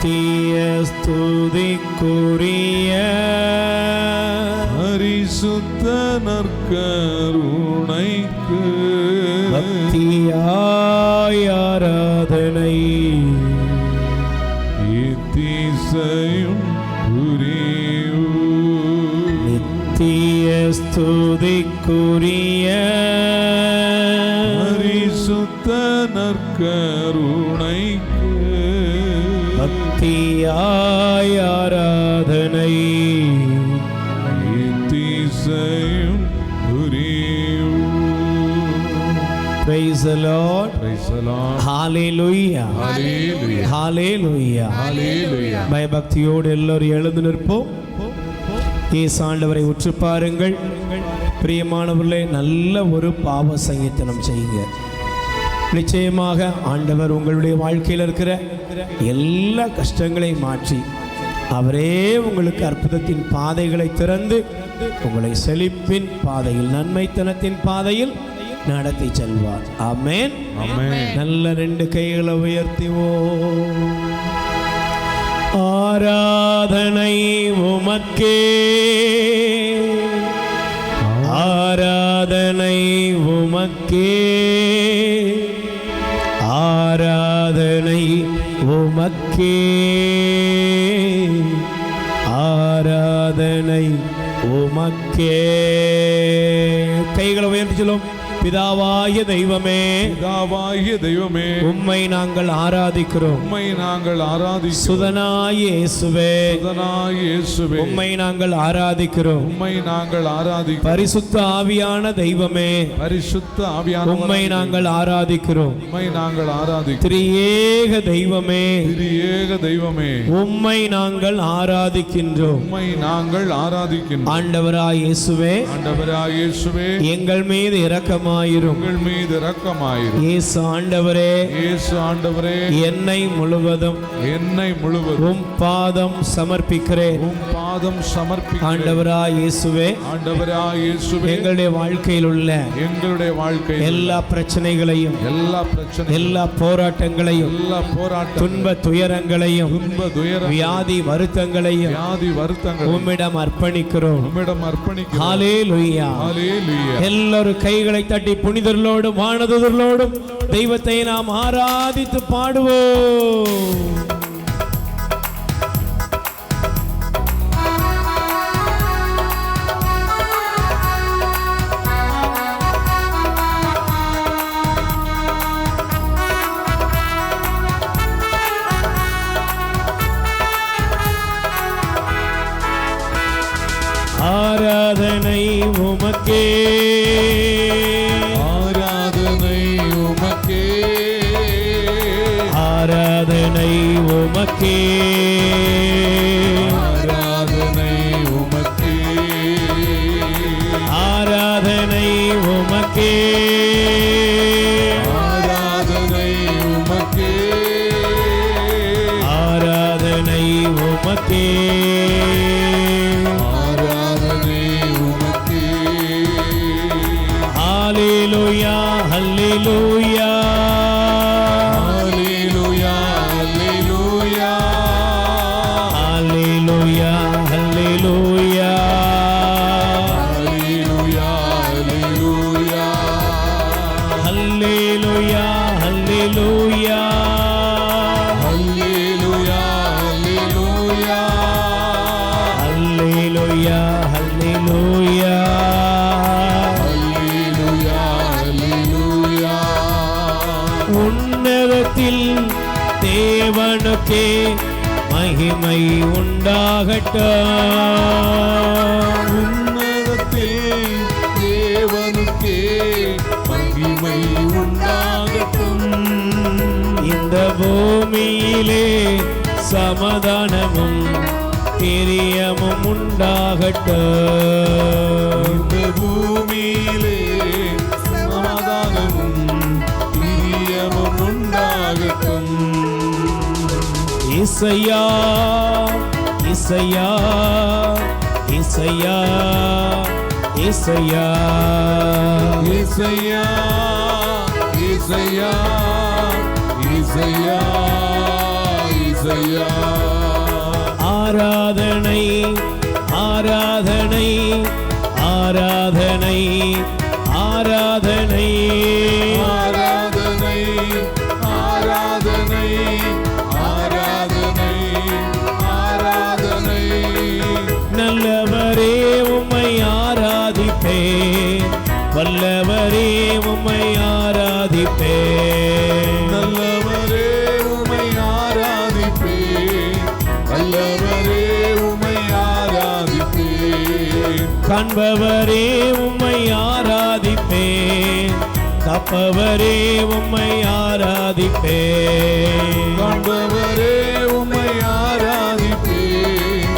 நித்திய ஸ்துதிக்குரிய பரிசுத்த நற்கருணைக்கு பக்தியாய் ஆராதனை. இத்தீசையும் புரியும் நித்திய ஸ்துதிக்குரிய பரிசுத்த நற்கருணைக்கு ஆராதனை புரியும் Praise the Lord. Praise the Lord. Hallelujah. Hallelujah. Hallelujah. Hallelujah. பயபக்தியோடு எல்லோரும் எழுந்து நிற்போம் இயேசு ஆண்டவரை உற்று பாருங்கள் பிரியமானவர்களே நல்ல ஒரு பாவ சங்கீத்தனம் செய்யுங்க நிச்சயமாக ஆண்டவர் உங்களுடைய வாழ்க்கையில் இருக்கிற எல்லா கஷ்டங்களையும் மாற்றி அவரே உங்களுக்கு அற்புதத்தின் பாதைகளை திறந்து உங்களை செழிப்பின் பாதையில் நன்மைத்தனத்தின் பாதையில் நடத்தி செல்வார். ஆமென். நல்ல ரெண்டு கைகளை உயர்த்திவோம். ஆராதனை உமக்கே. ஆராதனை உமக்கே. உமக்கே ஆராதனை உமக்கே. கைகளை உயர்த்தி சொல்லும். பிதாவாய தெய்வமே பிதாவாகிய தெய்வமே உம்மை நாங்கள் ஆராதிக்கிறோம். உம்மை நாங்கள் ஆராதிக்கிறோம். சுதனாய் இயேசுவே சுதனாய் இயேசுவே உம்மை நாங்கள் ஆராதிக்கிறோம். உம்மை நாங்கள் ஆராதிக்கிறோம். பரிசுத்த ஆவியான தெய்வமே பரிசுத்த ஆவியான உம்மை நாங்கள் ஆராதிக்கிறோம். உம்மை நாங்கள் ஆராதிக்கிறோம். திரியேக தெய்வமே திரியேக தெய்வமே உம்மை நாங்கள் ஆராதிக்கின்றோம். உம்மை நாங்கள் ஆராதிக்கின்றோம். ஆண்டவராய் இயேசுவே ஆண்டவராய் இயேசுவே எங்கள் மீது இரக்கமாயிரும் உங்கள் மீது இரக்கமாயிரும் இயேசு ஆண்டவரே இயேசு ஆண்டவரே. என்னை முழுவதும் என்னை முழுவதும் உம் பாதம் சமர்ப்பிக்கிறேன். உம் பாதம் சமர்ப்பி ஆண்டவராய் இயேசுவே ஆண்டவராய் இயேசுவே. எங்களுடைய வாழ்க்கையில் உள்ள எங்களுடைய வாழ்க்கை எல்லா பிரச்சனைகளையும் எல்லா பிரச்சனை எல்லா போராட்டங்களையும் எல்லா போராட்டம் துன்ப துயரங்களையும் துன்ப துயரம் வியாதி வருத்தங்களையும் வியாதி வருத்தங்கள் உம்மிடம் அர்ப்பணிக்கிறோம். உம்மிடம் அர்ப்பணிக்கிறோம். லுய்யா ஹalleluya. எல்லாரும் கைகளை தட்டி கட்டி புனிதர்களோடும் வானதுதர்களோடும் தெய்வத்தை நாம் ஆராதித்து பாடுவோம். உமக்கே. ஆராதனை உமக்கே. ஆராதனை உமக்கே. ஆராதனை உமக்கே. ஆராதனை உமக்கே. ஆராதனை உமக்கே. ஹalleluya ஹalleluya. பூமியிலே சமாதானமும் பிரியமும் உண்டாகட்டும். இந்த பூமியிலே சமாதானமும் பிரியமும் உண்டாகட்டும். இசையா இசையா இசையா இசையா. இசையா இசையா இசையா. ஏசையா ஆராதனை ஆராதனை ஆராதனை ஆராதனை. ஆராதனை ஆராதனை ஆராதனை ஆராதனை. நல்லவரே உம்மை ஆராதிப்பேன். வல்லவரே உம்மை ஆராதிப்பேன். காண்பவரே உம்மை ஆராதிப்பேன். காப்பவரே உம்மை ஆராதிப்பேன். காண்பவரே உம்மை ஆராதிப்பேன்.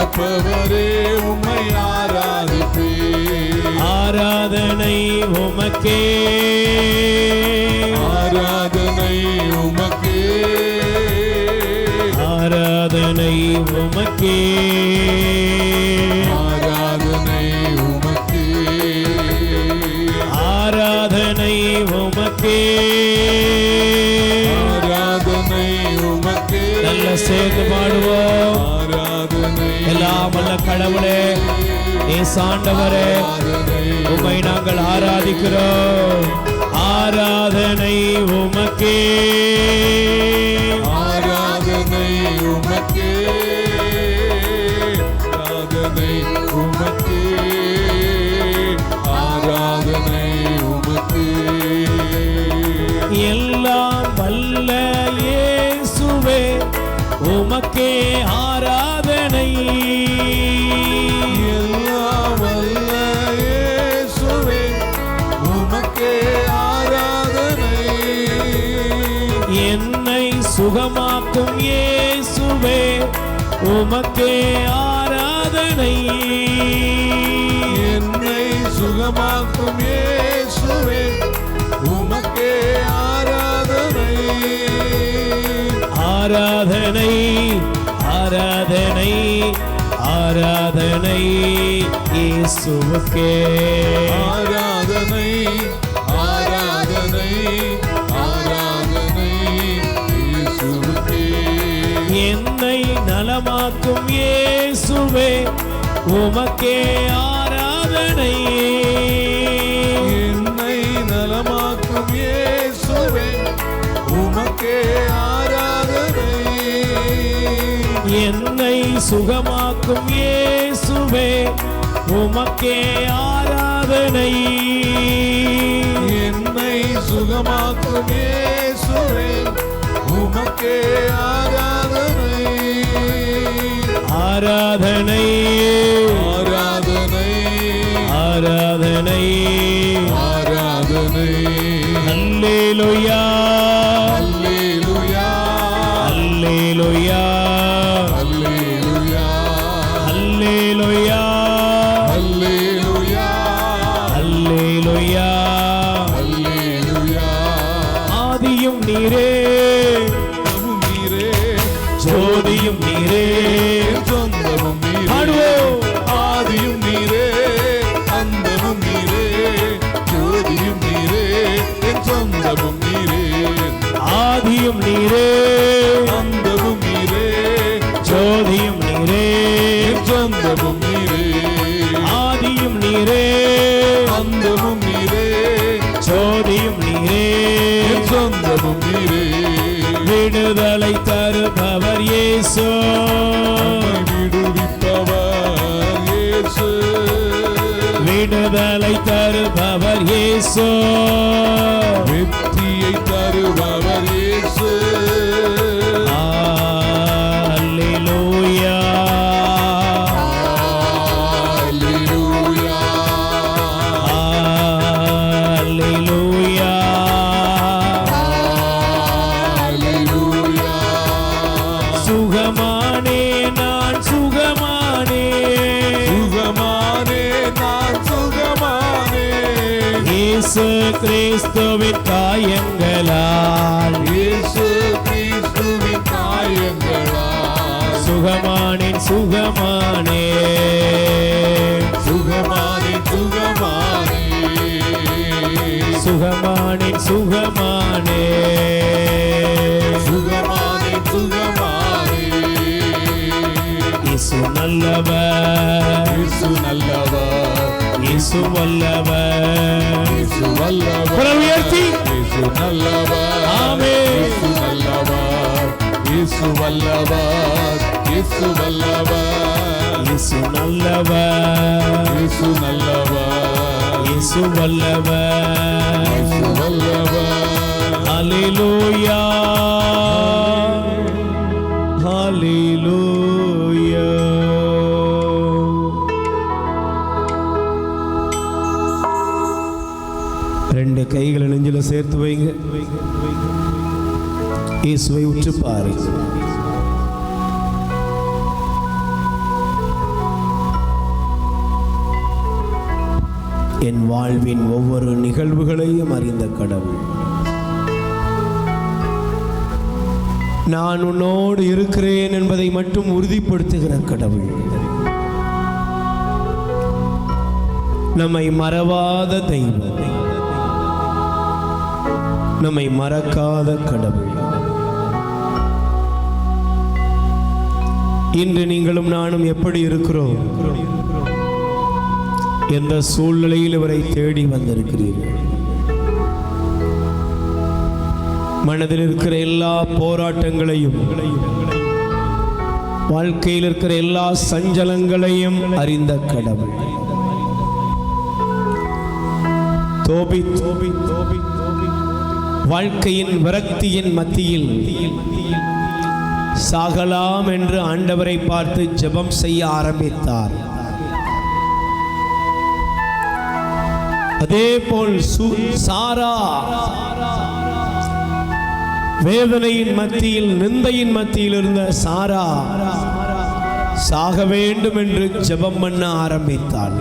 அப்பவரே உம்மை ஆராதிப்பேன். ஆராதனை உமக்கே. ஆராதனை உமக்கே. ஆராதனை உமக்கே. எல்லாம் வல்ல கடவுளே ஏசாண்டவரே உம்மை நாங்கள் ஆராதிக்கிறோம். ஆராதனை உமக்கே. ஆராதனை உமக்கே. ஆராதனை உமக்கே. ஆராதனை உமக்கே. எல்லாம் வல்ல இயேசுவே உமக்கே ஆராதனை ஆராதனை. என்னை சுகமாக்கும் இயேசுவே உமக்கே ஆராதனை. என்னை சுகமாக்கும் இயேசுவே உமக்கே ஆராதனை. ஆராதனை ஆராதனை. ஆராதனை இயேசுவுக்கே. ஆராதனை ஆராதனை ஆராதனை இயேசுவுக்கே. என்னை நலமாக்கும் இயேசுவே உமக்கே ஆராதனை என்னை நலமாக்கும் இயேசுவே உமக்கே ஆராதனை என்னை சுகமாக்கும் இயேசுவே உமக்கே ஆராதனை. என்னை சுகமாக்கும் இயேசுவே உமக்கே ஆராதனை. ஆராதனை. ஆராதனை. ஆராதனை. ஆராதனை. அல்லேலுயா விடுதலை இயேசு விடுவிப்பவர் இயேசு. விடுதலை தருபவர் இயேசு. வெற்றியை தருபவர் இயேசு. சுகமானே சுகமானே. சுகமானே சுகமானே. இசு நல்லவர். இசு நல்லவர். இசு வல்லவர். இசு வல்லவர். குரல் இசு நல்லவர். ஆமே இசு நல்லவர். இசு வல்லவர். இசு வல்லவர். இயேசு நல்லவர். இயேசு நல்லவர். இயேசு வல்லவர். இயேசு வல்லவர். ஹalleluya. ஹalleluya. ரெண்டு கைகளை நெஞ்சில சேர்த்து வைங்க. இயேசுவை உற்று பாரு என் வாழ்வின் ஒவ்வொரு நிகழ்வுகளையும் அறிந்த கடவுள். நான் உன்னோடு இருக்கிறேன் என்பதை மட்டும் உறுதிப்படுத்துகிற கடவுள். நம்மை மறவாத தெய்வம். நம்மை மறக்காத கடவுள். இன்று நீங்களும் நானும் எப்படி இருக்கிறோம்? எந்த சூழ்நிலையில் இவரை தேடி வந்திருக்கிறீர்கள்? மனதில் இருக்கிற எல்லா போராட்டங்களையும் வாழ்க்கையில் இருக்கிற எல்லா சஞ்சலங்களையும் அறிந்த கடவுள். தோபி தோபி தோபி வாழ்க்கையின் விரக்தியின் மத்தியில் சாகலாம் என்று ஆண்டவரை பார்த்து ஜெபம் செய்ய ஆரம்பித்தார். அதே போல் சு- சாரா. வேதனையின் மத்தியில் நிந்தையின் மத்தியில் இருந்த சாரா சாக வேண்டும் என்று ஜெபம் பண்ண ஆரம்பித்தாள்.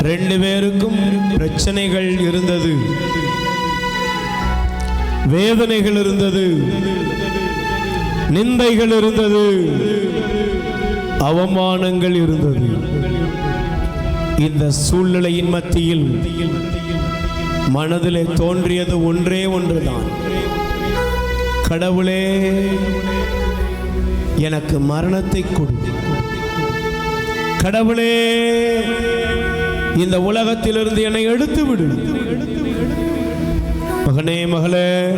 ரெண்டு பேருக்கும் பிரச்சனைகள் இருந்தது. வேதனைகள் இருந்தது. நிந்தைகள் இருந்தது. அவமானங்கள் இருந்தது. இந்த சூழ்நிலையின் மத்தியில் மனதிலே தோன்றியது ஒன்றே ஒன்றுதான். கடவுளே எனக்கு மரணத்தை கொடு. கடவுளே இந்த உலகத்திலிருந்து என்னை எடுத்து விடு. மகனே மகளே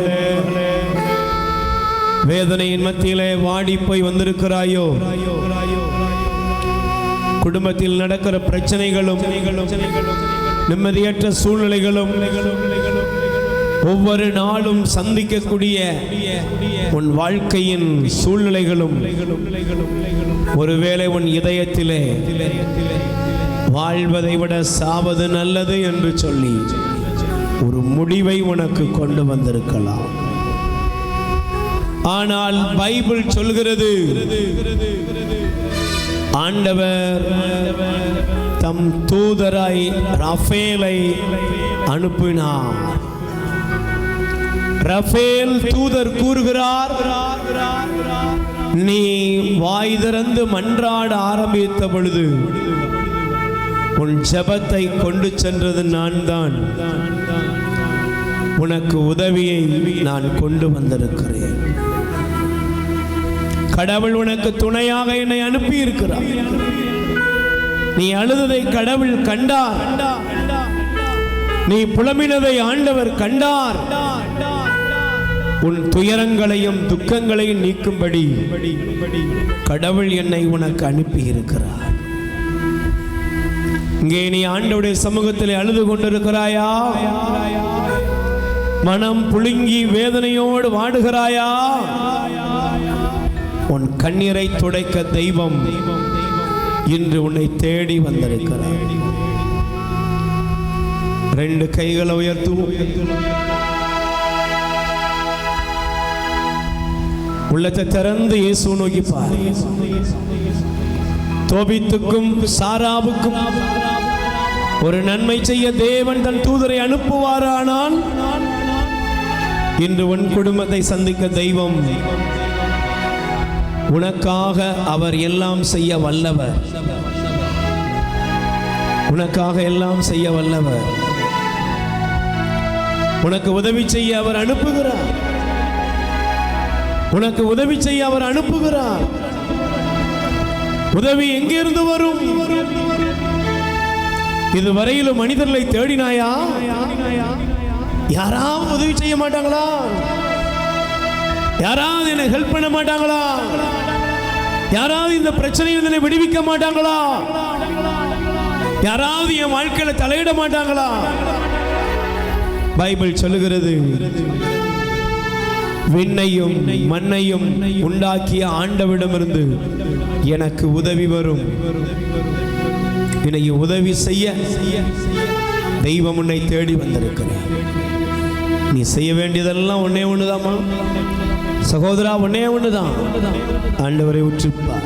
வேதனையின் மத்தியிலே வாடி போய் வந்திருக்கிறாயோ? குடும்பத்தில் நடக்கிற பிரச்சனைகளும் நிம்மதியற்ற சூழ்நிலைகளும் ஒவ்வொரு நாளும் சந்திக்கக்கூடிய உன் வாழ்க்கையின் சூழ்நிலைகளும் ஒருவேளை உன் இதயத்திலே வாழ்வதை விட சாவது நல்லது என்று சொல்லி ஒரு முடிவை உனக்கு கொண்டு வந்திருக்கலாம். ஆனால் பைபிள் சொல்கிறது ஆண்டவர் தம் தூதராய் ரஃபேலை அனுப்பினார். ரஃபேல் தூதர் கூறுகிறார் நீ வாய் திறந்து மன்றாட ஆரம்பித்த பொழுது உன் ஜபத்தை கொண்டு சென்றது நான் தான் உனக்கு உதவியை நான் கொண்டு வந்திருக்கிறேன். கடவுள் உனக்கு துணையாக என்னை அனுப்பி இருக்கிறார் நீ அழுததை கடவுள் கண்டார். நீ புலம்பினதை ஆண்டவர் கண்டார். உன் துயரங்களையும் துக்கங்களையும் நீக்கும்படி கடவுள் என்னை உனக்கு அனுப்பி இருக்கிறார் இங்கே நீ ஆண்டவுடைய சமூகத்தில் அழுது கொண்டிருக்கிறாயா? மனம் புழுங்கி வேதனையோடு வாடுகிறாயா? கண்ணீரை துடைக்க தெய்வம் இன்று உன்னை தேடி வந்திருக்கிறார். ரெண்டு கைகளை உயர்த்துவோம் உள்ளத்தை திறந்து இயேசு நோக்கி பார். தோபித்துக்கும் சாராவுக்கும் ஒரு நன்மை செய்ய தேவன் தன் தூதரை அனுப்புவாரானால் இன்று உன் குடும்பத்தை சந்திக்க தெய்வம் உனக்காக அவர் எல்லாம் செய்ய வல்லவர். உனக்காக எல்லாம் செய்ய வல்லவர். உனக்கு உதவி செய்ய அவர் அனுப்புகிறார். உனக்கு உதவி செய்ய அவர் அனுப்புகிறார். உதவி எங்கிருந்து வரும்? இதுவரையிலும் மனிதர்களை தேடினாயா? யாராவது உதவி செய்ய மாட்டாங்களா? யாராவது என்னை ஹெல்ப் பண்ண மாட்டாங்களா? யாராவது இந்த பிரச்சனையில் விடுவிக்க மாட்டாங்களா? யாராவது என் வாழ்க்கையில தலையிட மாட்டாங்களா? பைபிள் சொல்லுகிறது விண்ணையும் மண்ணையும் உண்டாக்கிய ஆண்டவிடமிருந்து எனக்கு உதவி வரும். என்னை உதவி செய்ய தெய்வம் உன்னை தேடி வந்திருக்கிறார். நீ செய்ய வேண்டியதெல்லாம் ஒன்னே ஒண்ணுதாம்மா. சகோதரா ஒன்னே ஒண்ணுதான். ஆண்டவரை உற்றுப்பார்.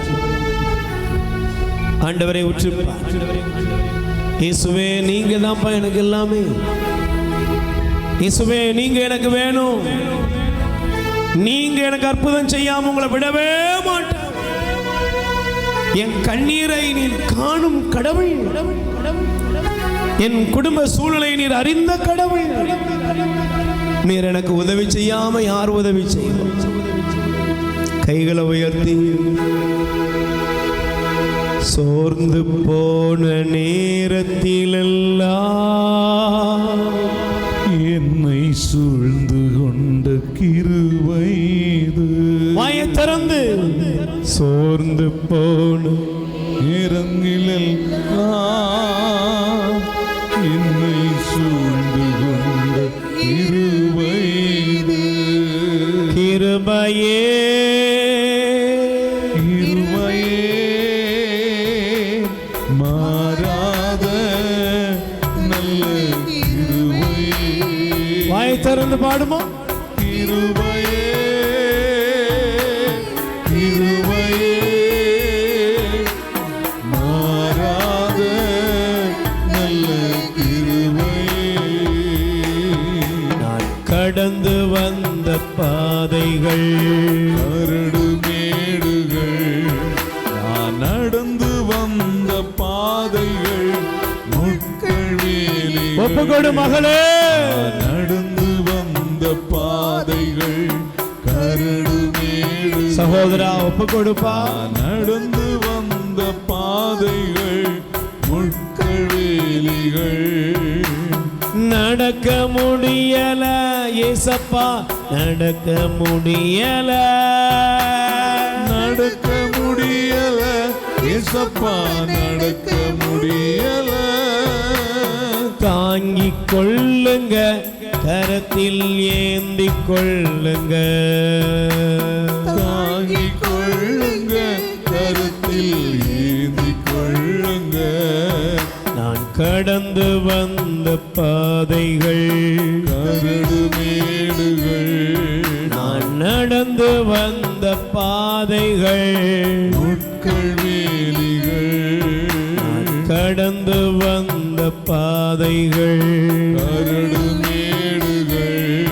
ஆண்டவரை உற்றுப்பார். இயேசுவே நீங்க தான்ப்பா எனக்கு எல்லாமே. இயேசுவே நீங்க எனக்கு வேணும். நீங்க எனக்கு அற்புதம் செய்யாம உங்களை விடவே மாட்டேன். என் கண்ணீரை நீர் காணும் கடவுள். என் குடும்ப சூழலை நீர் அறிந்த கடவுள். நீர் எனக்கு உதவி செய்யாம யார் உதவி செய்யும்? கைகளை உயர்த்தி. சோர்ந்து போன நேரத்திலெல்லாம் என்னை சூழ்ந்து கொண்ட கிருவைது வாயை திறந்து. சோர்ந்து போன நேரங்களில் என்னை பாடுமா? கிருபையே கிருபையே மாறாத நல்ல கிருபையே நான் கடந்து வந்த பாதைகள் கரடு மேடுகள் நான் நடந்து வந்த பாதைகள் முட்கள் வேலி ஒப்புக்கொடு மகளே. சகோதரா ஒப்பு கொடுப்பா. நடந்து வந்த பாதைகள் முட்கள் வேலிகள் நடக்க முடியல ஏசப்பா நடக்க முடியல. நடக்க முடியல ஏசப்பா நடக்க முடியல. தாங்கிக் கொள்ளுங்க கரத்தில் ஏந்தி கொள்ளுங்க. கடந்து வந்த பாதைகள். கரடு மேடுகள் நான் நடந்து வந்த பாதைகள். முட்கள் வேலிகள் கடந்து வந்த பாதைகள். கரடு மேடுகள்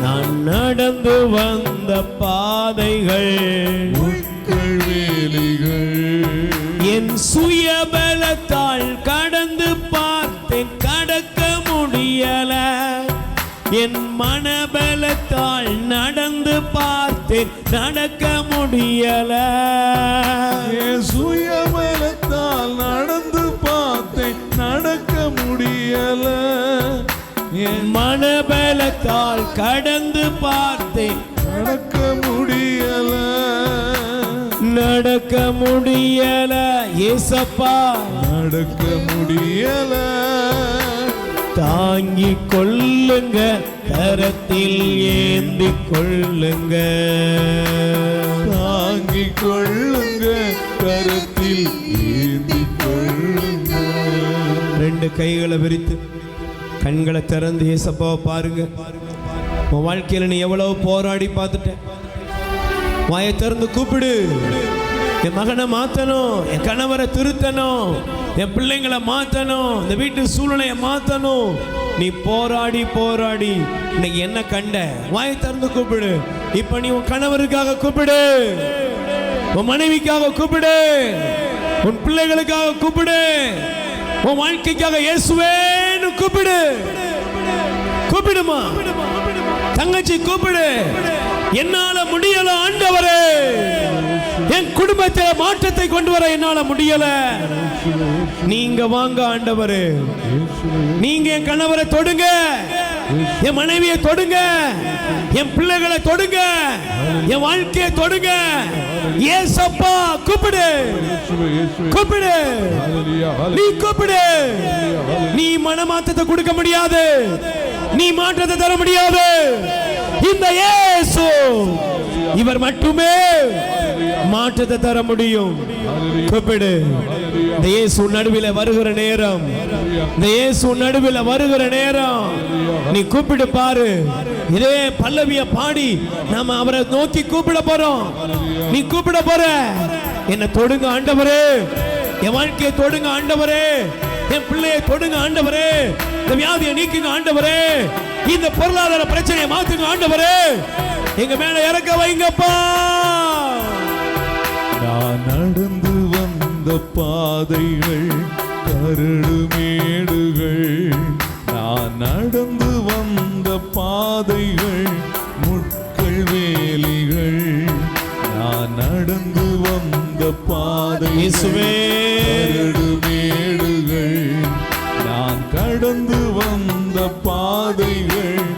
நான் நடந்து வந்த பாதைகள். என் மனபலத்தால் நடந்து பார்த்தேன் நடக்க முடியல. சுயபலத்தால் நடந்து பார்த்தேன் நடக்க முடியல. என் மனபலத்தால் கடந்து பார்த்தேன் நடக்க முடியல. நடக்க முடியல. ஏசப்பா. நடக்க முடியல. தாங்கிக் கொள்ளுங்க கரத்தில் ஏந்தி கொள்ளுங்க. தாங்கிக் கொள்ளுங்க கருத்தில் ஏந்தி கொள்ளுங்க. ரெண்டு கைகளை விரித்து கண்களை திறந்து ஏசப்பாவை பாருங்க. உன் வாழ்க்கையில நீ எவ்வளவு போராடி பார்த்துட்ட? வாயை திறந்து கூப்பிடு. என் மகனை மாத்தணும் என் கணவரை திருத்தணும். என் பிள்ளைங்களை மாத்தணும் இந்த வீட்டு சூழ்நிலையை மாத்தணும். நீ போராடி போராடி இன்னைக்கு என்ன கண்ட? வாயை திறந்து கூப்பிடு. இப்ப நீ உன் கணவருக்காக கூப்பிடு. உன் மனைவிக்காக கூப்பிடு. உன் பிள்ளைகளுக்காக கூப்பிடு. உன் வாழ்க்கைக்காக இயேசுவேன்னு கூப்பிடு. கூப்பிடுமா? தங்கச்சி கூப்பிடு. என்னால முடியல ஆண்டவரே. என் குடும்பத்தில் மாற்றத்தை கொண்டு வர என்னால முடியல. நீங்க வாங்க ஆண்டவர். நீங்க என் கணவரை தொடுங்க. என் மனைவியை தொடுங்க. என் பிள்ளைகளை தொடுங்க. என் வாழ்க்கையை தொடுங்க. ஏசப்பா கூப்பிடு. கூப்பிடு. நீ கூப்பிடு. நீ மனமாற்றத்தை கொடுக்க முடியாது. நீ மாற்றத்தை தர முடியாது. இந்த இயேசு இவர் மட்டுமே. மாற்றத்தை தர முடியும். கூப்பிடு. இந்த இயேசு நடுவில் வருகிற நேரம். இந்த இயேசு நடுவில் வருகிற நேரம். நீ கூப்பிடு பாரு. இதே பல்லவிய பாடி நாம அவரை நோக்கி கூப்பிட போறோம். நீ கூப்பிட போற. என்ன தொடுங்க ஆண்டவரே. என் வாழ்க்கையை தொடுங்க ஆண்டவரே. என் பிள்ளையை தொடுங்க ஆண்டவரே. இந்த வியாதியை நீக்குங்க ஆண்டவரே. இந்த பொருளாதார பிரச்சனையை மாத்துங்க ஆண்டவரே. எங்க மேல இறக்க வைங்கப்பா. வந்த பாதைகள் கரடு மேடுகள். நான் நடந்து வந்த பாதைகள் முட்கள் வேலிகள். நான் நடந்து வந்த பாதை. கரடு மேடுகள். நான் கடந்து வந்த பாதைகள்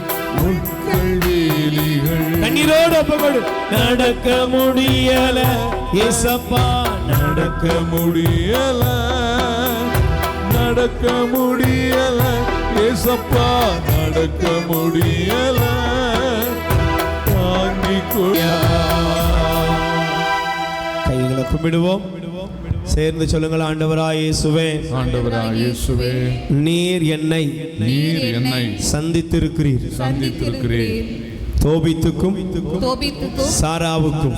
வேலிகள். கண்ணீரோடு ஒப்புக்கொடு. நடக்க முடியல. ஏசப்பா நடக்க முடியல. நடக்க முடியல. ஏசப்பா நடக்க முடியல. கைகளை கும்பிடுவோம். சேர்ந்து சொல்லுங்கள் ஆண்டவராய் இயேசுவே. ஆண்டவரா இயேசுவே. நீர் என்னை நீர் என்னை சந்தித்திருக்கிறீர். சந்தித்திருக்கிறீர். தோபித்துக்கும் சாராவுக்கும்.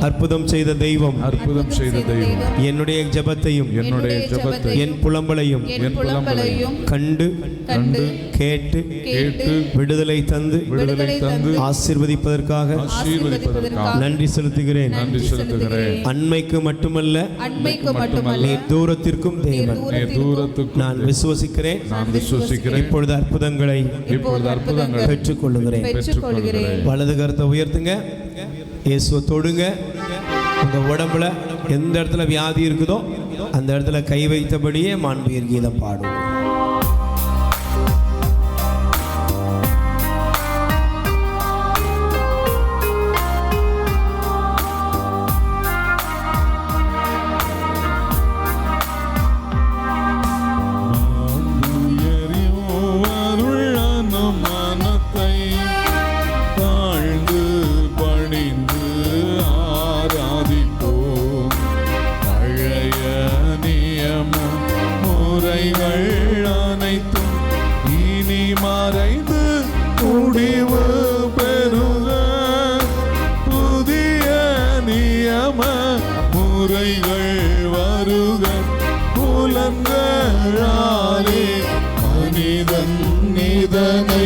அற்புதம் செய்த தெய்வம். அற்புதம் செய்த தெய்வம். என்னுடைய ஜெபத்தையும் என்னுடைய ஜெபத்தை என் புலம்பலையும் என் புலம்பலையும் கண்டு கண்டு கேட்டு கேட்டு விடுதலை தந்து விடுதலை தந்து ஆசீர்வதிப்பதற்காக ஆசீர்வதிப்பதற்காக. நன்றி செலுத்துகிறேன். நன்றி செலுத்துகிறேன். அண்மைக்கு மட்டுமல்ல அண்மைக்கு மட்டுமல்ல. நீ தூரத்திற்கும் தேவன். நீ தூரத்துக்கு நான் விசுவசிக்கிறேன். நான் விசுவசிக்கிறேன். இப்பொழுது அற்புதங்களை இப்பொழுது அற்புதங்கள் பெற்றுக்கொள்ளுகிறேன். பெற்றுக்கொள்கிறேன் வலது கருத்தை உயர்த்துங்க. இயேசுவை தொடுங்க. உங்க உடம்புல எந்த இடத்துல வியாதி இருக்குதோ அந்த இடத்துல கை வைத்தபடியே மாண்புயர் கீதம் பாடும் இதனை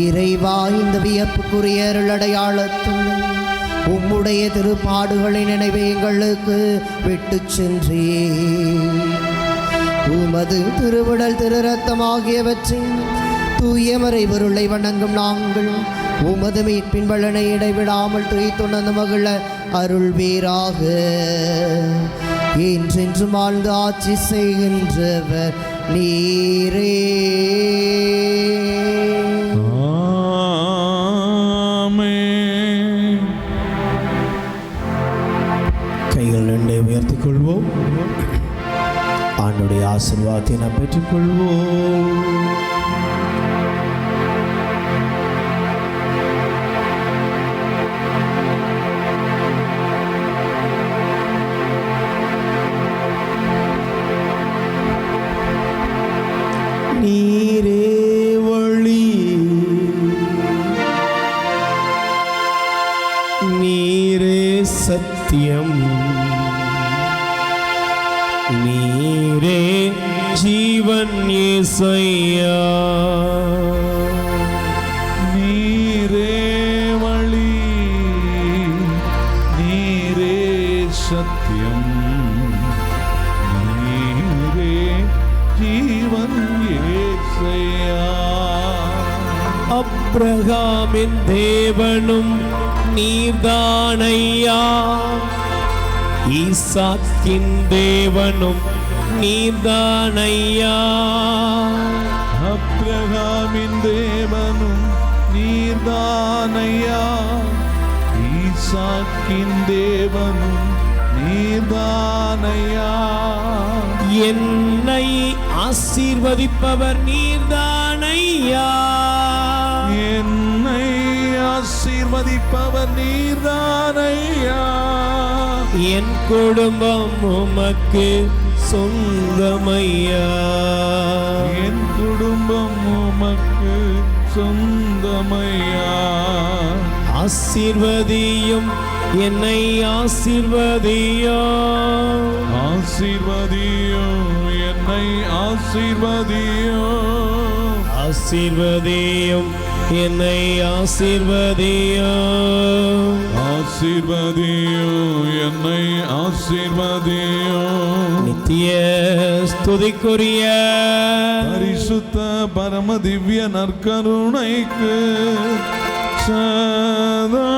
இறைவா இந்த வியப்புக்குரிய அருளடையாளத்தில் உம்முடைய திருப்பாடுகளின் நினைவை எங்களுக்கு விட்டுச் சென்றே உமது திருவிடல் திரு ரத்தம் ஆகியவற்றின் தூயமறை பொருளை வணங்கும் நாங்கள் உமது மீட்பின் பலனை இடைவிடாமல் துய்த்துணர்ந்து மகிழ அருள் வீராக என்றென்றும் வாழ்ந்து ஆட்சி செய்கின்றவர் நீரே. கைகள் ரெண்டை உயர்த்திக் கொள்வோம் ஆண்டுடைய ஆசீர்வாதத்தை நாம் பெற்றுக்கொள்வோம். அப்ரகாமின் தேவனும் நீர்தானையா. ஈசாக்கின் தேவனும் நீர்தானையா. அப்ரஹாமின் தேவனும் நீர்தானையா. ஈசாக்கின் தேவனும் நீர்தானையா. என்னை ஆசீர்வதிப்பவர் நீர்தானையா. ஆசீர்வதிப்பவர் நீர்தானையா? என் குடும்பம் உமக்கு சொந்தமையா? என் குடும்பம் உமக்கு சொந்தமையா? ஆசீர்வதியும் என்னை ஆசீர்வதியோ? ஆசீர்வதியோ என்னை ஆசீர்வதியோ ஆசீர்வதியும். என்னை ஆசீர்வதியோ ஆசீர்வதியோ என்னை ஆசீர்வதியோ நித்திய ஸ்துதிக்குரிய பரிசுத்த பரம திவ்ய நற்கருணைக்கு சதா